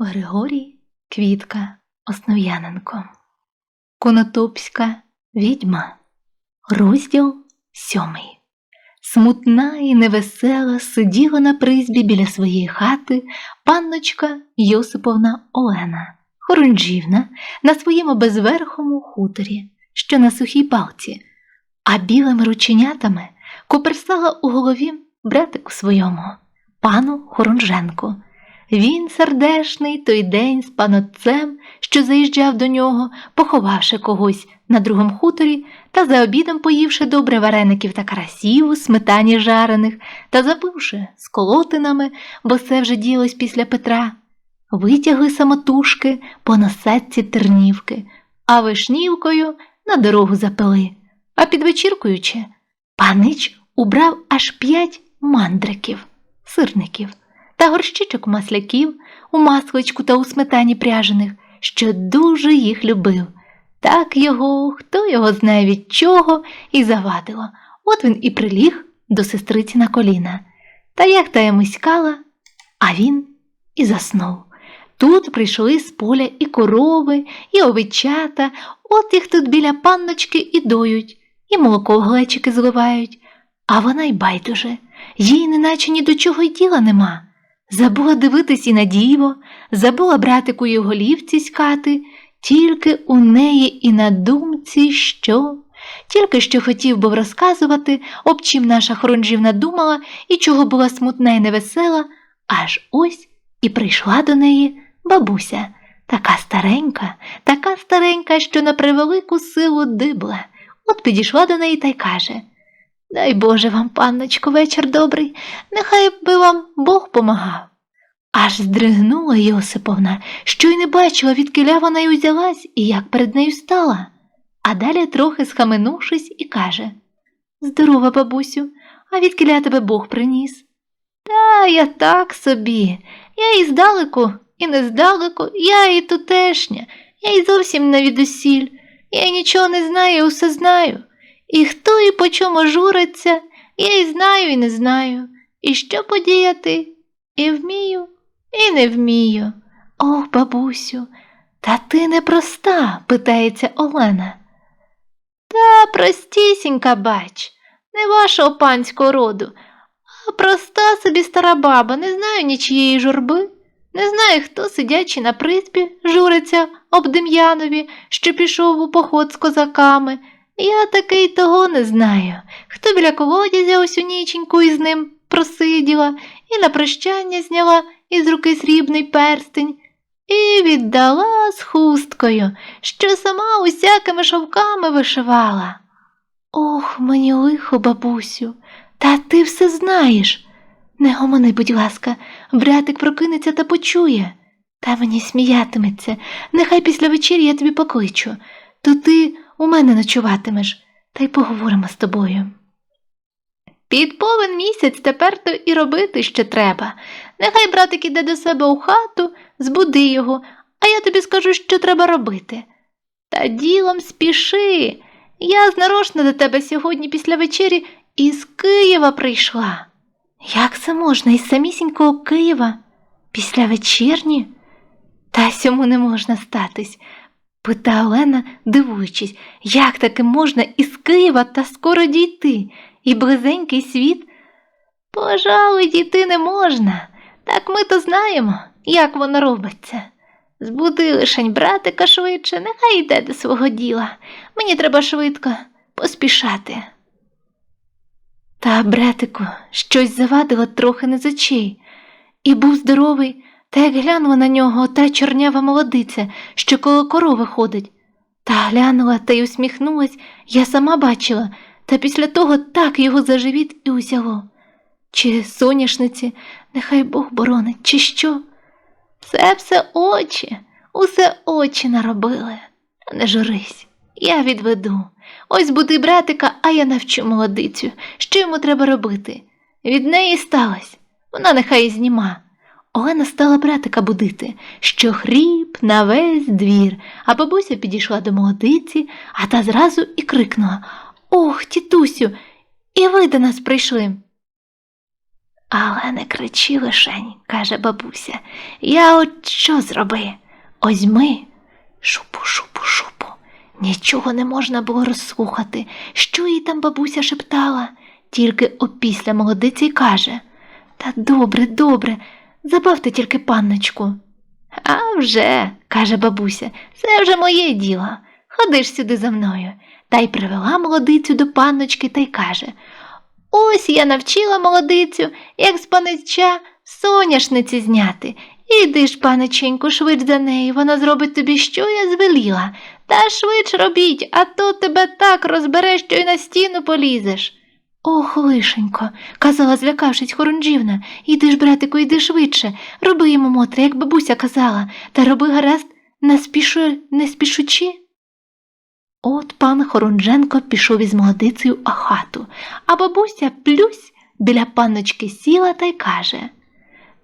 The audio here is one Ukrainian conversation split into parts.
Григорій Квітка Основ'яненко Конотопська відьма Розділ сьомий Смутна і невесела сиділа на призбі біля своєї хати панночка Йосиповна Олена, хорунжівна на своєму безверхому хуторі, що на сухій палці, а білими рученятами коперсала у голові братику своєму, пану Хорунженку. Він, сердешний, той день з панотцем, що заїжджав до нього, поховавши когось на другому хуторі та за обідом поївши добре вареників та карасів у сметані жарених та забивши з колотинами, бо все вже ділось після Петра, витягли самотужки по носетці тернівки, а вишнівкою на дорогу запили. А під панич убрав аж п'ять мандриків, сирників та горщичок масляків у масличку та у сметані пряжених, що дуже їх любив. Так його, хто його знає від чого, і завадило. От він і приліг до сестриці на коліна. Та як та йому скала, а він і заснув. Тут прийшли з поля і корови, і овечата, от їх тут біля панночки і доють, і молоко в глечики зливають, а вона й байдуже, їй неначе ні до чого й діла нема. Забула дивитись і на діво, забула братику й голівці скати, тільки у неї і на думці що, тільки що хотів був розказувати, об чим наша хорунжівна думала і чого була смутна і невесела, аж ось і прийшла до неї бабуся, така старенька, така старенька, що на превелику силу дибла. От підійшла до неї та й каже Дай Боже вам, панночко, вечір добрий, нехай би вам Бог помагав. Аж здригнула Йосиповна, що й не бачила, відкиля вона й узялась і як перед нею стала. А далі, трохи схаменувшись, і каже Здорова, бабусю, а відкиля тебе Бог приніс? Та я так собі. Я і здалеку, і не здалеку, я і тутешня, я й зовсім не відусіль. Я нічого не знаю, і усе знаю. І хто і по чому журиться, я й знаю, і не знаю. І що подіяти? І вмію, і не вмію. Ох, бабусю, та ти непроста, питається Олена. Та простісінька, бач, не вашого панського роду, а проста собі стара баба, не знаю нічієї журби, не знаю, хто, сидячи на призбі, журиться об Дем'янові, що пішов у поход з козаками. Я таки того не знаю, хто біля колодязя усю ніченьку із ним просиділа і на прощання зняла із руки срібний перстень і віддала з хусткою, що сама усякими шовками вишивала. Ох, мені лихо, бабусю, та ти все знаєш. Не гомони, будь ласка, братик прокинеться та почує. Та мені сміятиметься, нехай після вечері я тобі покличу, то ти у мене ночуватимеш, та й поговоримо з тобою. Під повен місяць тепер то і робити ще треба. Нехай братик іде до себе у хату, збуди його, а я тобі скажу, що треба робити. Та ділом спіши. Я знарочно до тебе сьогодні після вечері із Києва прийшла. Як це можна із самісінького Києва? Після вечірні? Та сьому не можна статись, пита Олена, дивуючись, як таки можна із Києва та скоро дійти, і близенький світ? Пожалуй, дійти не можна, так ми то знаємо, як воно робиться. Збуди лишень братика швидше, нехай йде до свого діла. Мені треба швидко поспішати. Та братику щось завадило трохи не з очей, і був здоровий, та як глянула на нього та чорнява молодиця, що коло корови ходить. Та глянула та й усміхнулась, я сама бачила, та після того так його за живіт і узяло. Чи соняшниці, нехай Бог боронить, чи що? Це все очі, усе очі наробили. Не журись, я відведу. Ось буди братика, а я навчу молодицю, що йому треба робити. Від неї сталося, вона нехай і зніма. Олена стала братика будити, що хріп на весь двір, а бабуся підійшла до молодиці, а та зразу і крикнула Ох, тітусю, і ви до нас прийшли. Але не кричи лишень, каже бабуся. Я от що зроби? Озьми шупу, шупу, шупу. Нічого не можна було розслухати, що їй там бабуся шептала, тільки опісля молодиці й каже Та добре, добре, забавте тільки панночку. А вже, каже бабуся, це вже моє діло. Ходи ж сюди за мною. Та й привела молодицю до панночки та й каже Ось я навчила молодицю, як з панича соняшниці зняти. Іди ж, паниченьку, швидь за нею, вона зробить тобі, що я звеліла. Та швидш робіть, а то тебе так розбере, що й на стіну полізеш. Ох, лишенько, казала, злякавшись хорунжівна, іди ж, братику, іди швидше, роби йому мотре, як бабуся казала, та роби гаразд, не, не спішучи. От пан Хорунженко пішов із молодицею у хату, а бабуся плюсь біля панночки сіла та й каже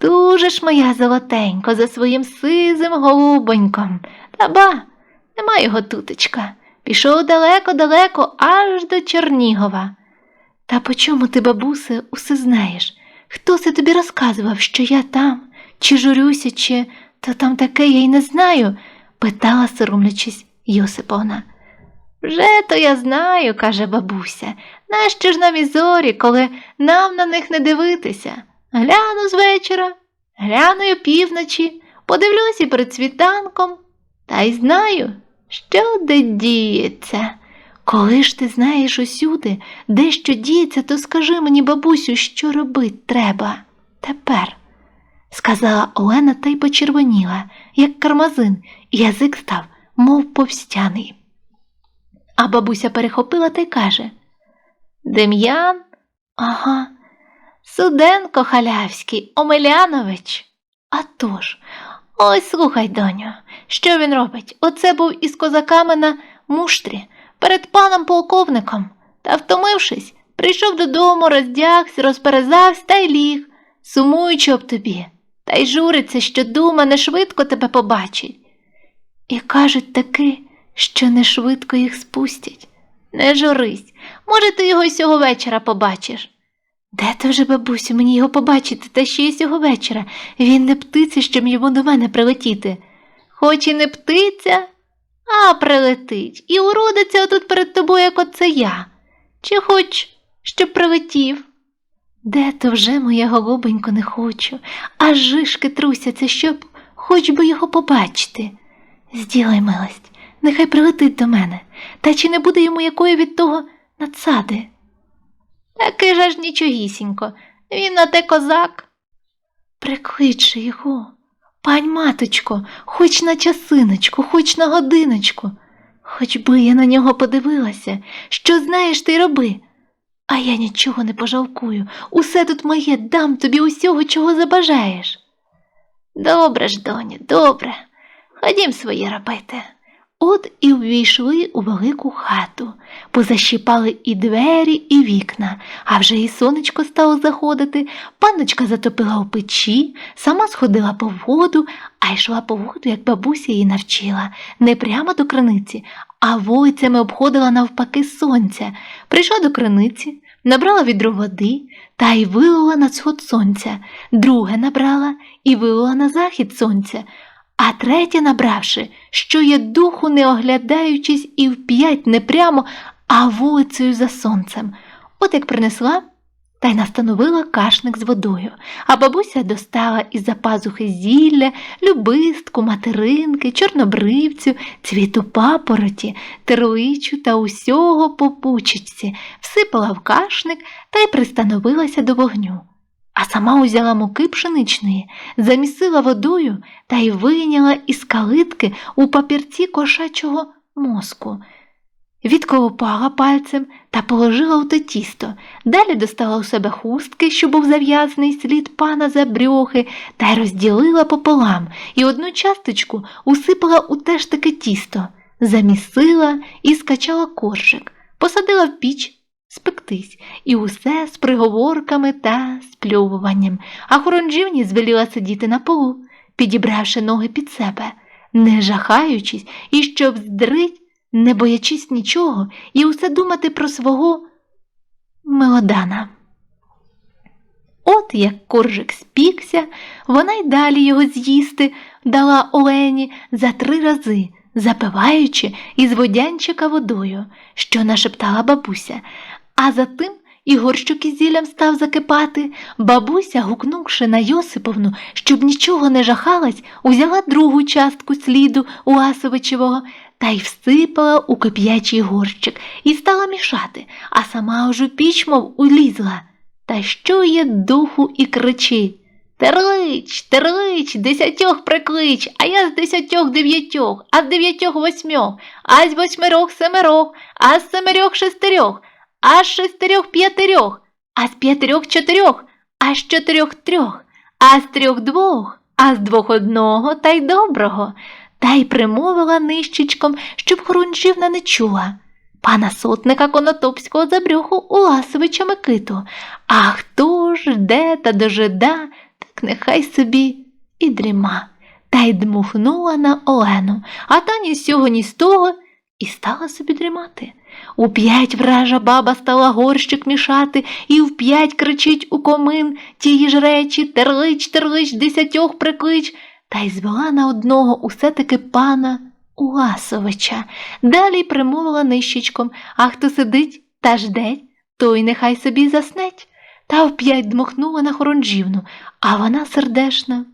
Дуже ж моя золотенько за своїм сизим голубоньком. Та ба, нема його тутечка. Пішов далеко-далеко аж до Чернігова. Та по чому ти, бабусе, усе знаєш? Хто це тобі розказував, що я там, чи журюся, чи то там таке я й не знаю? питала, соромлячись Йосиповна. Вже то я знаю, каже бабуся. Нащо ж нам і зорі, коли нам на них не дивитися? Гляну з вечора, гляну й опівночі, подивлюся перед світанком, та й знаю, що де діється. Коли ж ти знаєш усюди, де що діється, то скажи мені, бабусю, що робить треба тепер, сказала Олена та й почервоніла, як кармазин, і язик став, мов повстяний. А бабуся перехопила та й каже Дем'ян? Ага, Суденко халявський, Омелянович. А тож, ось слухай, доню, що він робить? Оце був із козаками на муштрі перед паном полковником, та, втомившись, прийшов додому, роздягся, розперезався та й ліг, сумуючи об тобі, та й журиться, що дума не швидко тебе побачить. І кажуть таки, що не швидко їх спустять. Не журись, може, ти його й сього вечора побачиш. Де ти вже, бабусю, мені його побачити, та ще й сього вечора. Він не птиця, щоб йому до мене прилетіти. Хоч і не птиця, а прилетить і уродиться отут перед тобою, як оце я. Чи хоч щоб прилетів? Де то вже, моя голубенько, не хочу, аж жишки трусяться, щоб хоч би його побачити. Зділай милость, нехай прилетить до мене, та чи не буде йому якої від того надсади? Такий же ж нічогісінько, він на те козак. Приклич же його, пань маточко, хоч на часиночку, хоч на годиночку, хоч би я на нього подивилася, що знаєш ти роби. А я нічого не пожалкую, усе тут моє дам тобі усього, чого забажаєш. Добре ж, доні, добре, ходім своє робити. От і увійшли у велику хату, позащіпали і двері, і вікна, а вже і сонечко стало заходити, панночка затопила у печі, сама сходила по воду, а йшла по воду, як бабуся її навчила, не прямо до криниці, а вулицями обходила навпаки сонця. Прийшла до криниці, набрала відро води та й вилила на сход сонця, друге набрала і вилила на захід сонця. А третє, набравши, що є духу, не оглядаючись і вп'ять не прямо, а вулицею за сонцем. От як принесла, та й настановила кашник з водою, а бабуся достала із за пазухи зілля, любистку, материнки, чорнобривцю, цвіту папороті, терличу та усього по пучечці, всипала в кашник та й пристановилася до вогню а сама узяла муки пшеничної, замісила водою та й вийняла із калитки у папірці кошачого мозку. Відколопала пальцем та положила у те тісто, далі достала у себе хустки, що був зав'язаний слід пана за брьохи, та й розділила пополам і одну часточку усипала у те ж таке тісто, замісила і скачала коржик, посадила в піч спектись, і усе з приговорками та спльовуванням, а хоронжівні звеліла сидіти на полу, підібравши ноги під себе, не жахаючись і щоб здрить, не боячись нічого, і усе думати про свого Мелодана. От як коржик спікся, вона й далі його з'їсти дала Олені за три рази, запиваючи із водянчика водою, що нашептала бабуся. А за тим і горщик із зіллям став закипати. Бабуся, гукнувши на Йосиповну, щоб нічого не жахалась, узяла другу частку сліду у Асовичевого та й всипала у кип'ячий горщик і стала мішати, а сама аж у піч, мов улізла. Та що є духу і кричить. Терлич, терлич, десятьох приклич, а я з десятьох дев'ятьох, а з дев'ятьох восьмьох, а з восьмерох семерох, а з семерьох шестерьох, а з шестерьох п'ятирьох, а з п'ятирьох чотирьох, а з чотирьох трьох, а з трьох двох, а з двох одного та й доброго, та й примовила нищечком, щоб хорунжівна не чула. Пана сотника Конотопського за брюху у Ласовича Микиту. А хто ж де та дожида, так нехай собі і дріма. Та й дмухнула на Олену, а та ні з сього, ні з того, і стала собі дрімати. У п'ять вража баба стала горщик мішати, і в п'ять кричить у комин тії ж речі терлич, терлич, десятьох приклич, та й звела на одного усе таки пана Уласовича. Далі примовила нищечком, а хто сидить та ждеть, той нехай собі заснеть. Та вп'ять дмухнула на хоронжівну, а вона сердешна.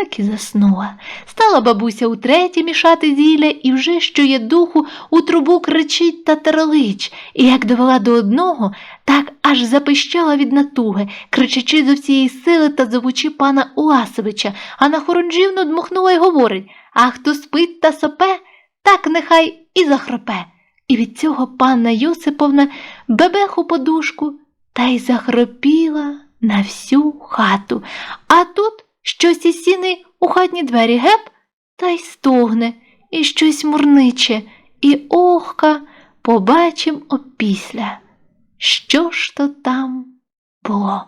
Так і заснула. Стала бабуся утретє мішати зілля і вже що є духу, у трубу кричить та терлич, і як довела до одного, так аж запищала від натуги, кричачи зо всієї сили та зовучи пана Уласовича, а на хоронжівну дмухнула й говорить А хто спить та сопе, так нехай і захропе. І від цього панна Йосиповна бебеху подушку та й захропіла на всю хату. А тут щось із сіни у хатні двері геп та й стогне, і щось мурниче, і охка, побачим опісля. Що ж то там було?